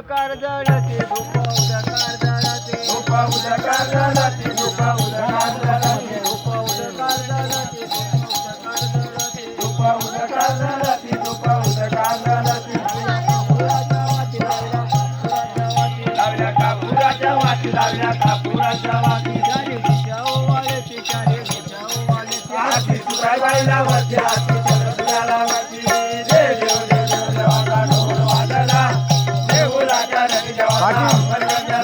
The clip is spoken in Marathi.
कारदाराचे धोका उदा कारदाराचे धोका उदा कारदाराचे धोका उदा कारदाराचे धोका उदा कारदाराचे धोका उदा कारदाराचे धोका उदा कारदाराचे लावल्या कापुराच्या वाटी लावल्या कापुराच्या वाटी. चारे बचाओ वाले ते चारे बचाओ वाले ते. आरती सुराबाईला वद्या ராஜா